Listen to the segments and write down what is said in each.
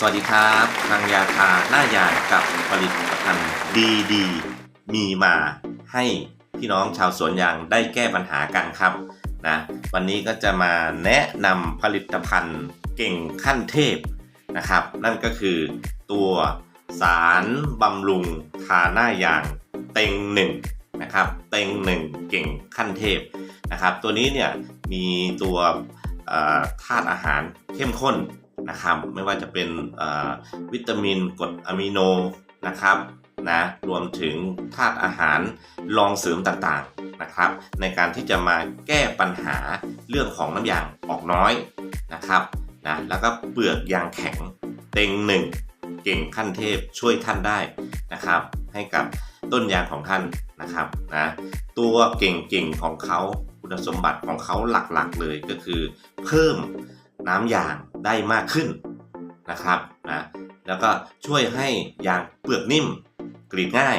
สวัสดีครับทางยาทาหน้ายางกับผลิตภัณฑ์ดีดีๆมีมาให้พี่น้องชาวสวนยางได้แก้ปัญหากันครับนะวันนี้ก็จะมาแนะนำผลิตภัณฑ์เก่งขั้นเทพนะครับ นั่นก็คือตัวสารบำรุงทาหน้ายางเต็งหนึ่งนะครับเต็งหนึ่งเก่งขั้นเทพนะครับ ตัวนี้เนี่ยมีตัวธาตุอาหารเข้มข้น นะครับ ไม่ว่าจะเป็นวิตามินกรดอะมิโนนะครับนะรวมถึงธาตุอาหารรองเสริมต่างๆนะครับ ในการที่จะมาแก้ปัญหาเรื่องของน้ำยางออกน้อยนะครับนะแล้วก็เปลือกยางแข็งเต็งหนึ่งเก่งขั้นเทพช่วยท่านได้นะครับ ให้กับต้นยางของท่านนะครับนะตัวเก่งๆของเขาคุณสมบัติของเขาหลักๆเลยก็คือเพิ่ม น้ำยางได้มากขึ้นนะครับนะแล้วก็ช่วยให้ยางเปลือกนิ่มกรีดง่าย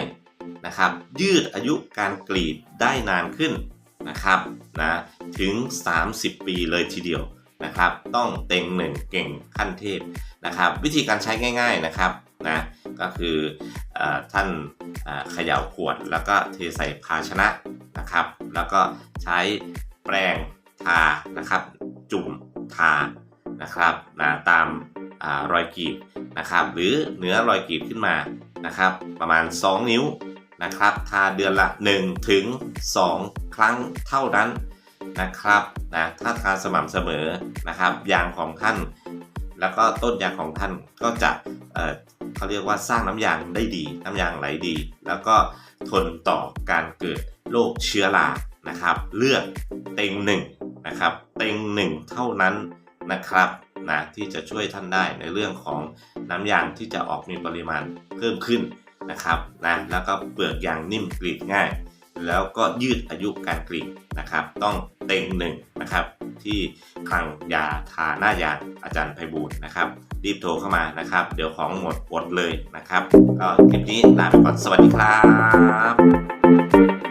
นะครับ ยืดอายุการกรีดได้นานขึ้นนะครับนะถึง 30 ปีเลยทีเดียวนะครับ ต้องเต็งหนึ่งเก่งขั้นเทพนะครับ วิธีการใช้ง่าย ๆนะครับนะก็คืออท่านเขย่าขวดแล้วก็เทใส่ภาชนะนะครับ แล้วก็ใช้แปรงทานะครับ จุ่ม ทานะครับนะตามอารอยกรีบนะครับ หรือเหนือรอยกรีบขึ้นมานะครับ ประมาณ 2 นิ้วนะครับ ทาเดือนละ 1 ถึง 2 ครั้งเท่านั้นนะครับนะถ้าทาสม่ำเสมอนะครับ ยางของท่าน แล้วก็ต้นยางของท่านก็จะเเขาเรียกว่าสร้างน้ำยางได้ดี น้ำยางไหลดี แล้วก็ทนต่อการเกิดโรคเชื้อรานะครับ เลือดเต็งหนึ่ง นะครับ เต็งหนึ่งเท่านั้นนะครับนะที่จะช่วยท่านได้ในเรื่องของน้ำยางที่จะออกมีปริมาณเพิ่มขึ้นนะครับนะแล้วก็เปลือกยางนิ่มกรีดง่าย แล้วก็ยืดอายุการกรีดนะครับ ต้องเต็งหนึ่งนะครับ ที่คลังยาทาหน้ายางอาจารย์ไพบูลย์นะครับ รีบโทรเข้ามานะครับ เดี๋ยวของหมดอดเลยนะครับ ก็คลิปนี้ลาไปก่อนสวัสดีครับ